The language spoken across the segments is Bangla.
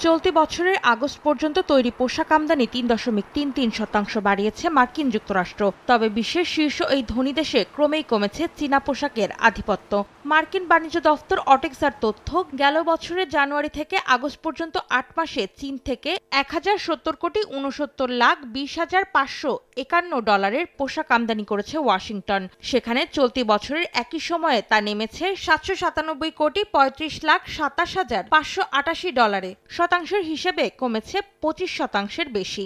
চলতি বছরের আগস্ট পর্যন্ত তৈরি পোশাক আমদানি তিন দশমিক তিন তিন শতাংশ বাড়িয়েছে মার্কিন যুক্তরাষ্ট্র। তবে বিশ্বের শীর্ষ এই ধনী দেশে ক্রমেই কমেছে চীনা পোশাকের আধিপত্য। মার্কিন বাণিজ্য দফতর অটেক্সার তথ্য, গেল বছরের জানুয়ারি থেকে আগস্ট পর্যন্ত আট মাসে চীন থেকে এক হাজার সত্তর কোটি উনসত্তর লাখ বিশ হাজার পাঁচশো একান্ন ডলারের পোশাক আমদানি করেছে ওয়াশিংটন। সেখানে চলতি বছরের একই সময়ে তা নেমেছে সাতশো সাতানব্বই কোটি পঁয়ত্রিশ লাখ সাতাশ হাজার পাঁচশো আটাশি ডলারে। শতাংশের হিসেবে কমেছে পঁচিশ শতাংশের বেশি।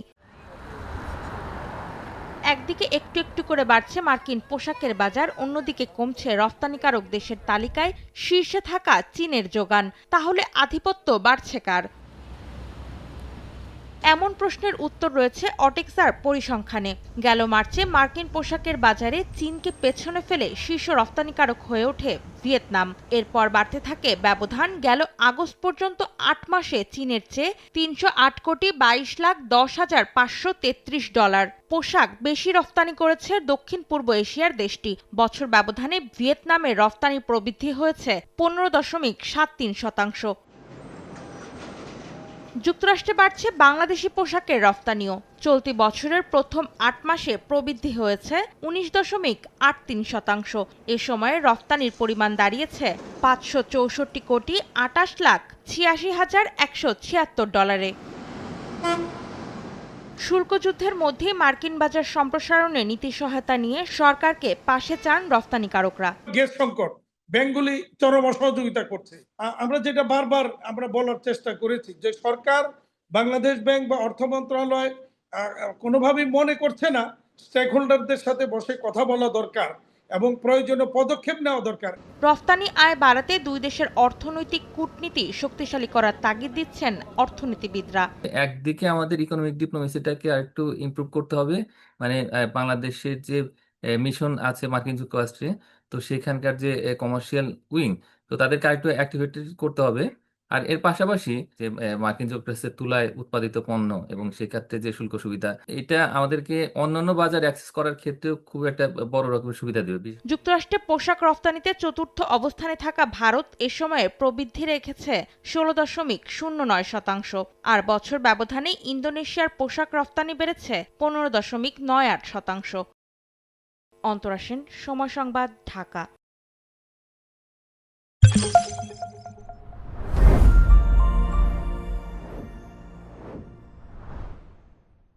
একদিকে একটু একটু করে বাড়ছে মার্কিন পোশাকের বাজার, অন্যদিকে কমছে রফতানিকারক দেশের তালিকায় শীর্ষে থাকা চীনের যোগান। তাহলে আধিপত্য বাড়ছে কার? এমন প্রশ্নের উত্তর রয়েছে অটেক্সার পরিসংখ্যানে। গেল মার্চে মার্কিন পোশাকের বাজারে চীনকে পেছনে ফেলে শীর্ষ রফতানিকারক হয়ে ওঠে ভিয়েতনাম। এরপর বাড়তে থাকে ব্যবধান। গেল আগস্ট পর্যন্ত আট মাসে চীনের চেয়ে তিনশো আট কোটি বাইশ লাখ দশ হাজার পাঁচশো তেত্রিশ ডলার। পোশাক বেশি রফতানি করেছে দক্ষিণ পূর্ব এশিয়ার দেশটি। বছর ব্যবধানে ভিয়েতনামের রফতানি প্রবৃদ্ধি হয়েছে পনেরো দশমিক সাত তিন শতাংশ। যুক্তরাষ্ট্রে বাড়ছে বাংলাদেশি পোশাকের রফতানিও। চলতি বছরের প্রথম আট মাসে প্রবৃদ্ধি হয়েছে উনিশ দশমিক আট তিন শতাংশ। এ সময়ে রফতানির পরিমাণ দাঁড়িয়েছে পাঁচশো চৌষট্টি কোটি আটাশ লাখ ছিয়াশি হাজার একশো ছিয়াত্তর ডলারে। শুল্কযুদ্ধের মধ্যেই মার্কিন বাজার সম্প্রসারণে নীতি সহায়তা নিয়ে সরকারকে পাশে চান রফতানিকারকরা। গ্যাস সংকট। ব্যাংকগুলি চরম অসহযোগিতা করছে। আমরা যেটা বারবার আমরা বলার চেষ্টা করেছি যে সরকার বাংলাদেশ ব্যাংক বা অর্থ মন্ত্রণালয় কোনোভাবেই মনে করছে না স্টেক হোল্ডারদের সাথে বসে কথা বলা দরকার এবং প্রয়োজনীয় পদক্ষেপ নেওয়া দরকার। রফতানি আয় বাড়াতে দুই দেশের অর্থনৈতিক কূটনীতি শক্তিশালী করার তাগিদ দিচ্ছেন অর্থনীতিবিদরা। একদিকে আমাদের ইকোনমিক ডিপ্লোমেসিটাকে আরেকটু ইমপ্রুভ করতে হবে মানে বাংলাদেশের যে মিশন আছে মার্কিন যুক্তরাষ্ট্রে। তো সেখানকার যে কমার্শিয়াল উইং তো তাদেরকে আরেকটু অ্যাক্টিভেটেড করতে হবে। আর এর পাশাপাশি যে মার্কিন যুক্তরাষ্ট্রের তুলায় উৎপাদিত পণ্য এবং সেক্ষেত্রে যে শুল্ক সুবিধা, এটা আমাদেরকে অন্যান্য বাজার অ্যাক্সেস করার ক্ষেত্রেও খুব একটা বড় রকমের সুবিধা দেবে। যুক্তরাষ্ট্রে পোশাক রফতানিতে চতুর্থ অবস্থানে থাকা ভারত এ সময়ে প্রবৃদ্ধি রেখেছে ষোলো দশমিক শূন্য নয় শতাংশ। আর বছর ব্যবধানে ইন্দোনেশিয়ার পোশাক রফতানি বেড়েছে পনেরো দশমিক নয় আট শতাংশ। অন্তরাসেন সময় সংবাদ ঢাকা।